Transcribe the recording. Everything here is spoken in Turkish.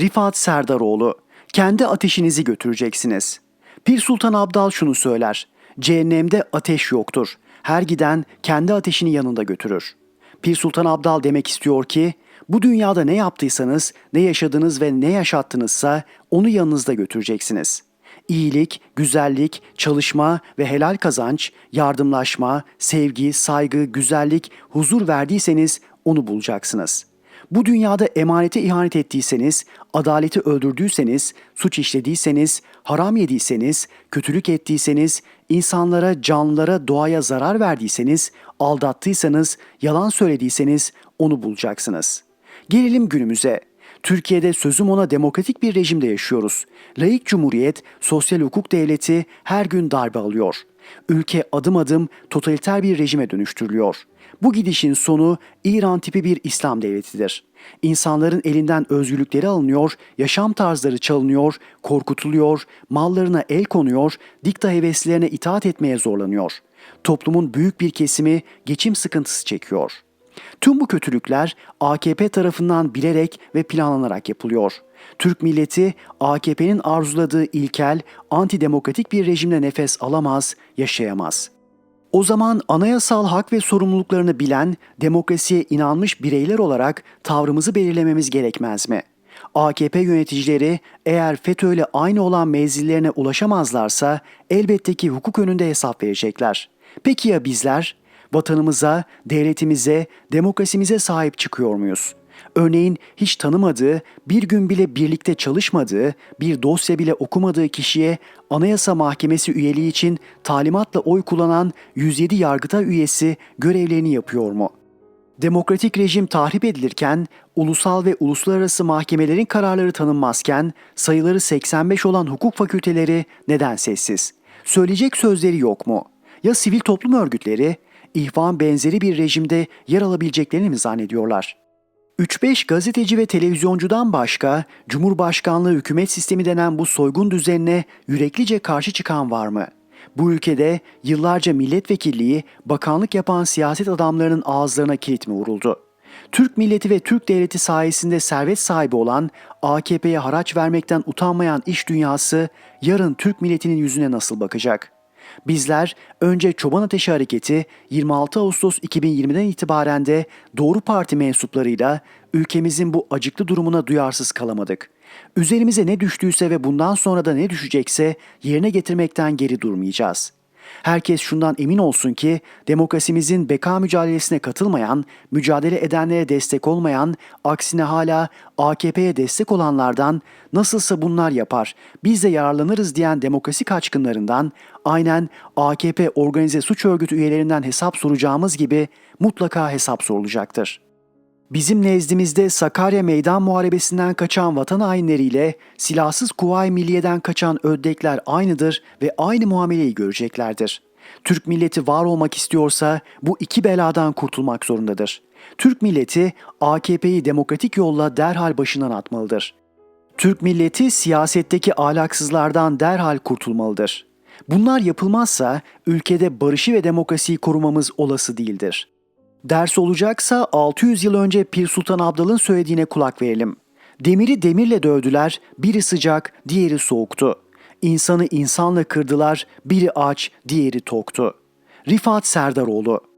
Rifat Serdaroğlu, kendi ateşinizi götüreceksiniz. Pir Sultan Abdal şunu söyler, cehennemde ateş yoktur. Her giden kendi ateşini yanında götürür. Pir Sultan Abdal demek istiyor ki, bu dünyada ne yaptıysanız, ne yaşadınız ve ne yaşattınızsa onu yanınızda götüreceksiniz. İyilik, güzellik, çalışma ve helal kazanç, yardımlaşma, sevgi, saygı, güzellik, huzur verdiyseniz onu bulacaksınız.'' Bu dünyada emanete ihanet ettiyseniz, adaleti öldürdüyseniz, suç işlediyseniz, haram yediyseniz, kötülük ettiyseniz, insanlara, canlılara, doğaya zarar verdiyseniz, aldattıysanız, yalan söylediyseniz onu bulacaksınız. Gelelim günümüze. Türkiye'de sözüm ona demokratik bir rejimde yaşıyoruz. Laik cumhuriyet, sosyal hukuk devleti her gün darbe alıyor. Ülke adım adım totaliter bir rejime dönüştürülüyor. Bu gidişin sonu İran tipi bir İslam devletidir. İnsanların elinden özgürlükleri alınıyor, yaşam tarzları çalınıyor, korkutuluyor, mallarına el konuyor, dikta heveslerine itaat etmeye zorlanıyor. Toplumun büyük bir kesimi geçim sıkıntısı çekiyor. Tüm bu kötülükler AKP tarafından bilerek ve planlanarak yapılıyor. Türk milleti AKP'nin arzuladığı ilkel, antidemokratik bir rejimle nefes alamaz, yaşayamaz.'' O zaman anayasal hak ve sorumluluklarını bilen, demokrasiye inanmış bireyler olarak tavrımızı belirlememiz gerekmez mi? AKP yöneticileri eğer FETÖ ile aynı olan mevzilerine ulaşamazlarsa elbette ki hukuk önünde hesap verecekler. Peki ya bizler? Vatanımıza, devletimize, demokrasimize sahip çıkıyor muyuz? Örneğin hiç tanımadığı, bir gün bile birlikte çalışmadığı, bir dosya bile okumadığı kişiye Anayasa Mahkemesi üyeliği için talimatla oy kullanan 107 yargıta üyesi görevlerini yapıyor mu? Demokratik rejim tahrip edilirken, ulusal ve uluslararası mahkemelerin kararları tanınmazken, sayıları 85 olan hukuk fakülteleri neden sessiz? Söyleyecek sözleri yok mu? Ya sivil toplum örgütleri, ihvan benzeri bir rejimde yer alabileceklerini mi zannediyorlar? 3-5 gazeteci ve televizyoncudan başka Cumhurbaşkanlığı hükümet sistemi denen bu soygun düzenine yüreklice karşı çıkan var mı? Bu ülkede yıllarca milletvekilliği, bakanlık yapan siyaset adamlarının ağızlarına kilit mi vuruldu? Türk milleti ve Türk devleti sayesinde servet sahibi olan AKP'ye haraç vermekten utanmayan iş dünyası yarın Türk milletinin yüzüne nasıl bakacak?'' Bizler önce Çoban Ateşi Hareketi 26 Ağustos 2020'den itibaren de Doğru Parti mensuplarıyla ülkemizin bu acıklı durumuna duyarsız kalamadık. Üzerimize ne düştüyse ve bundan sonra da ne düşecekse yerine getirmekten geri durmayacağız.'' Herkes şundan emin olsun ki demokrasimizin beka mücadelesine katılmayan, mücadele edenlere destek olmayan, aksine hala AKP'ye destek olanlardan nasılsa bunlar yapar, biz de yararlanırız diyen demokrasi kaçkınlarından aynen AKP organize suç örgütü üyelerinden hesap soracağımız gibi mutlaka hesap sorulacaktır.'' Bizim nezdimizde Sakarya Meydan Muharebesi'nden kaçan vatan hainleriyle silahsız Kuvayi Milliye'den kaçan öddekler aynıdır ve aynı muameleyi göreceklerdir. Türk milleti var olmak istiyorsa bu iki beladan kurtulmak zorundadır. Türk milleti AKP'yi demokratik yolla derhal başından atmalıdır. Türk milleti siyasetteki ahlaksızlardan derhal kurtulmalıdır. Bunlar yapılmazsa ülkede barışı ve demokrasiyi korumamız olası değildir. Ders olacaksa 600 yıl önce Pir Sultan Abdal'ın söylediğine kulak verelim. Demiri demirle dövdüler, biri sıcak, diğeri soğuktu. İnsanı insanla kırdılar, biri aç, diğeri toktu. Rifat Serdaroğlu